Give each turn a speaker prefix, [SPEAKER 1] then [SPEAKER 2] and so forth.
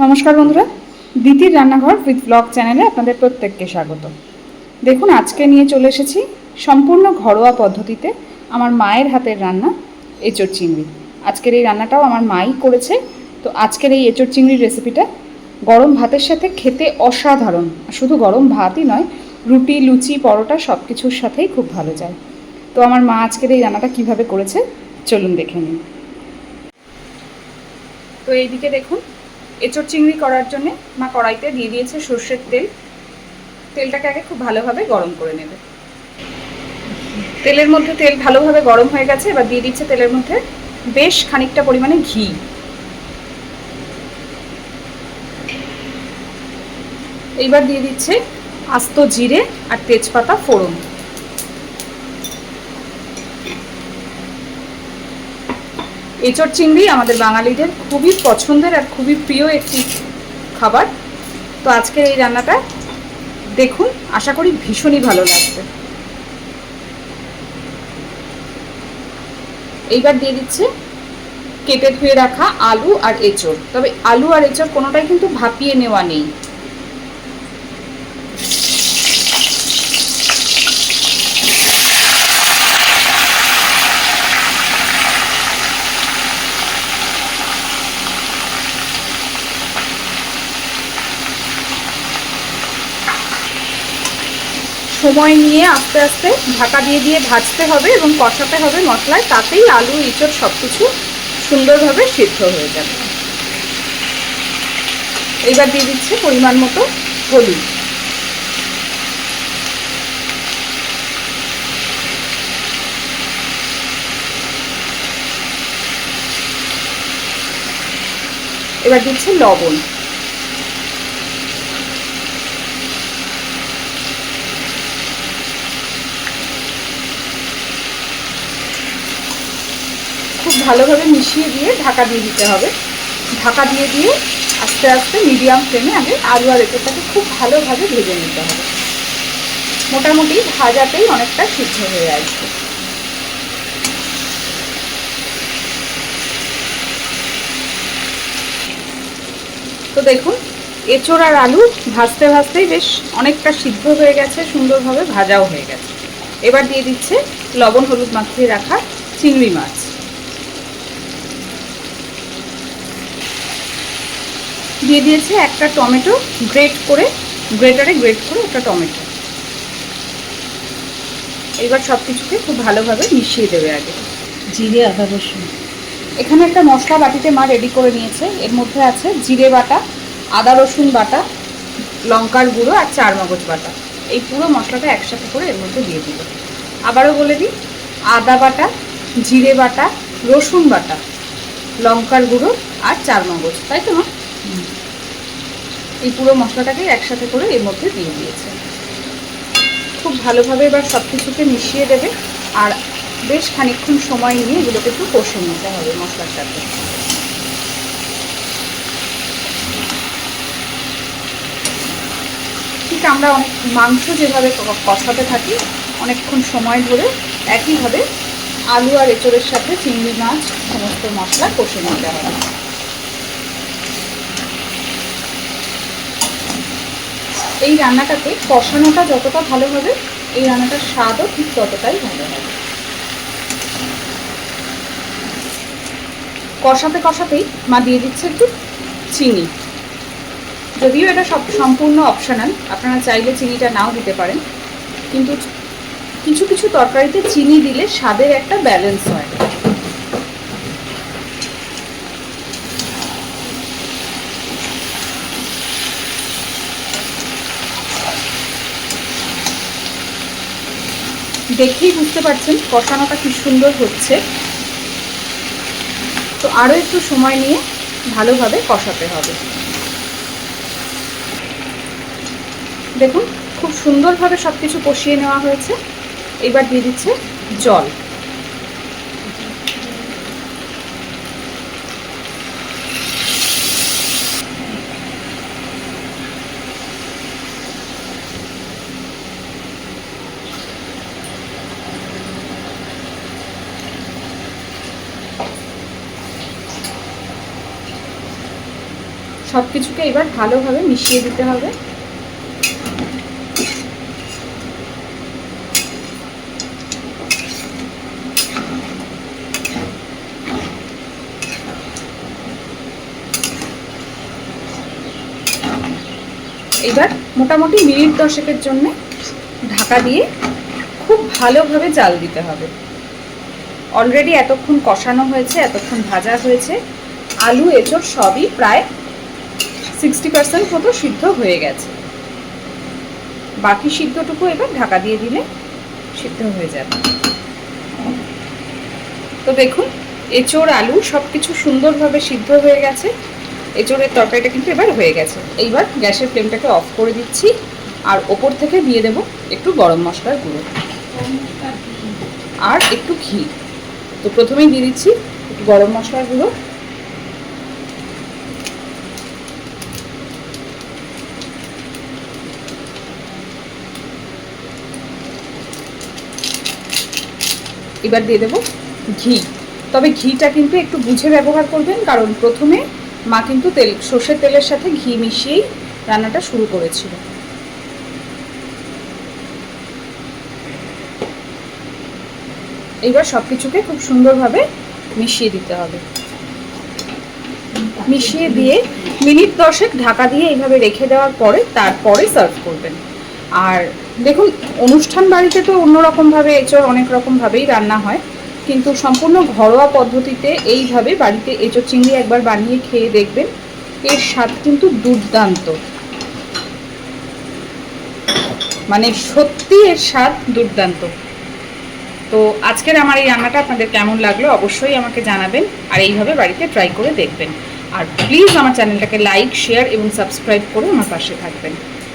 [SPEAKER 1] নমস্কার বন্ধুরা, দিতির রান্নাঘর উইথ ব্লগ চ্যানেলে আপনাদের প্রত্যেককে স্বাগত। দেখুন, আজকে নিয়ে চলে এসেছি সম্পূর্ণ ঘরোয়া পদ্ধতিতে আমার মায়ের হাতের রান্না এঁচড় চিংড়ি। আজকের এই রান্নাটাও আমার মাই করেছে, তো আজকের এই এঁচড় চিংড়ির রেসিপিটা গরম ভাতের সাথে খেতে অসাধারণ। শুধু গরম ভাতই নয়, রুটি, লুচি, পরোটা সব কিছুর সাথেই খুব ভালো যায়। তো আমার মা আজকের এই রান্নাটা কীভাবে করেছে, চলুন দেখে নিন তো এইদিকে দেখুন এঁচড় চিংড়ি করার জন্য মা কড়াইতে দিয়ে দিয়েছে সর্ষের তেল। তেলটাকে আগে খুব ভালোভাবে গরম করে নেবে। তেলের মধ্যে তেল ভালোভাবে গরম হয়ে গেছে, এবার দিয়ে দিচ্ছে তেলের মধ্যে বেশ খানিকটা পরিমাণে ঘি। এইবার দিয়ে দিচ্ছে আস্ত জিরে আর তেজপাতা ফোড়ন। এঁচড় চিংড়ি আমাদের বাঙালিদের খুবই পছন্দের আর খুবই প্রিয় একটি খাবার। তো আজকের এই রান্নাটা দেখুন, আশা করি ভীষণই ভালো লাগবে। এইবার দিয়ে দিচ্ছে কেটে ধুয়ে রাখা আলু আর এঁচড়। তবে আলু আর এঁচড় কোনোটাই কিন্তু ভাপিয়ে নেওয়া নেই। সময় নিয়ে আস্তে আস্তে ঢাকা দিয়ে দিয়ে ভাজতে হবে এবং কষাতে হবে মশলায়, তাতেই আলু, ইঁচড় সব কিছু সুন্দরভাবে সিদ্ধ হয়ে যাবে। এইবার দিয়ে দিচ্ছে পরিমাণ মতো হলুদ। এবার দিচ্ছে লবণ। ভালোভাবে মিশিয়ে দিয়ে ঢাকা দিয়ে দিতে হবে। ঢাকা দিয়ে দিয়ে আস্তে আস্তে মিডিয়াম ফ্লেমে আগে আলু আর এঁচোড়টাকে খুব ভালোভাবে ভেজে নিতে হবে। মোটামুটি ভাজাতেই অনেকটা সিদ্ধ হয়ে আসবে। তো দেখুন, এঁচোড় আর আলু ভাজতে ভাজতেই বেশ অনেকটা সিদ্ধ হয়ে গেছে, সুন্দরভাবে ভাজাও হয়ে গেছে। এবার দিয়ে দিচ্ছে লবণ হলুদ মাখিয়ে রাখা চিংড়ি মাছ। দিয়ে দিয়েছে একটা টমেটো গ্রেট করে গ্রেটারে গ্রেট করে একটা টমেটো। এবার সব কিছুকে খুব ভালোভাবে মিশিয়ে দেবে আগে।
[SPEAKER 2] জিরে আদা রসুন।
[SPEAKER 1] এখানে একটা মশলা বাটিতে মা রেডি করে নিয়েছে। এর মধ্যে আছে জিরে বাটা আদা রসুন বাটা লঙ্কার গুঁড়ো আর চার মগজ বাটা। এই পুরো মশলাটা একসাথে করে এর মধ্যে দিয়ে দিল আবারও বলে দিই আদা বাটা জিরে বাটা রসুন বাটা লঙ্কার গুঁড়ো আর চার মগজ। তাই তো মা? এই পুরো মশলাটাকে একসাথে করে এর মধ্যে দিয়ে দিয়েছে। খুব ভালোভাবে এবার সব কিছুকে মিশিয়ে দেবে আর বেশ খানিকক্ষণ সময় নিয়ে এগুলোকে একটু কষে নিতে হবে মশলার সাথে ঠিক আমরা মাংস যেভাবে কষাতে থাকি, অনেকক্ষণ সময় ধরে একইভাবে আলু আর এঁচড়ের সাথে চিংড়ি মাছ সমস্ত মশলা কষে নিতে হবে। এই রান্নাটাতে কষানোটা যতটা ভালো হবে, এই রান্নাটার স্বাদও ঠিক ততটাই ভালো হবে। কষাতে কষাতেই মা দিয়ে দিচ্ছে একটু চিনি। যদিও এটা সব সম্পূর্ণ অপশনাল আপনারা চাইলে চিনিটা নাও দিতে পারেন। কিন্তু কিছু কিছু তরকারিতে চিনি দিলে স্বাদের একটা ব্যালেন্স হয়। দেখেই বুঝতে পারছেন কষানোটা কি সুন্দর হচ্ছে। তো আরও একটু সময় নিয়ে ভালোভাবে কষাতে হবে। দেখুন, খুব সুন্দরভাবে সব কিছু কষিয়ে নেওয়া হয়েছে। এবার দিয়ে দিচ্ছে জল। সব কিছুকে এবার ভালোভাবে মিশিয়ে দিতে হবে। এবার মোটামুটি মিনিট দশেকের জন্য ঢাকা দিয়ে খুব ভালোভাবে জাল দিতে হবে। অলরেডি এতক্ষণ কষানো হয়েছে, এতক্ষণ ভাজা হয়েছে। আলু, এঁচড় সবই প্রায় সিক্সটি পার্সেন্ট মতো সিদ্ধ হয়ে গেছে। বাকি সিদ্ধটুকু এবার ঢাকা দিয়ে দিলে সিদ্ধ হয়ে যাবে। তো দেখুন, এঁচড়, আলু সব কিছু সুন্দরভাবে সিদ্ধ হয়ে গেছে। এঁচড়ের তরকারিটা কিন্তু এবার হয়ে গেছে। এইবার গ্যাসের ফ্লেমটাকে অফ করে দিচ্ছি আর ওপর থেকে দিয়ে দেব একটু গরম মশলার গুঁড়ো। আর একটু ঘি। তো প্রথমেই দিয়ে দিচ্ছি গরম মশলার গুঁড়ো। এবার দিয়ে দেবো ঘি। তবে ঘিটা কিন্তু একটু বুঝে ব্যবহার করবেন, কারণ প্রথমে মা কিন্তু তেল, সর্ষের তেলের সাথে ঘি মিশিয়েই রান্নাটা শুরু করেছিল। এইবার সব কিছুকে খুব সুন্দরভাবে মিশিয়ে দিতে হবে। মিশিয়ে দিয়ে মিনিট দশেক ঢাকা দিয়ে এইভাবে রেখে দেওয়ার পরে তারপরে সার্ভ করবেন। আর দেখুন, অনুষ্ঠান বাড়িতে তো অন্যরকমভাবে এঁচড় অনেক রকমভাবেই রান্না হয়, কিন্তু সম্পূর্ণ ঘরোয়া পদ্ধতিতে এইভাবে বাড়িতে এঁচড় চিংড়ি একবার বানিয়ে খেয়ে দেখবেন, এর স্বাদ কিন্তু দুর্দান্ত। মানে সত্যি এর স্বাদ দুর্দান্ত। তো আজকের আমার এই রান্নাটা আপনাদের কেমন লাগল অবশ্যই আমাকে জানাবেন, আর এইভাবে বাড়িতে ট্রাই করে দেখবেন। আর প্লিজ আমার চ্যানেলটাকে লাইক শেয়ার এবং সাবস্ক্রাইব করে আমার পাশে থাকবেন।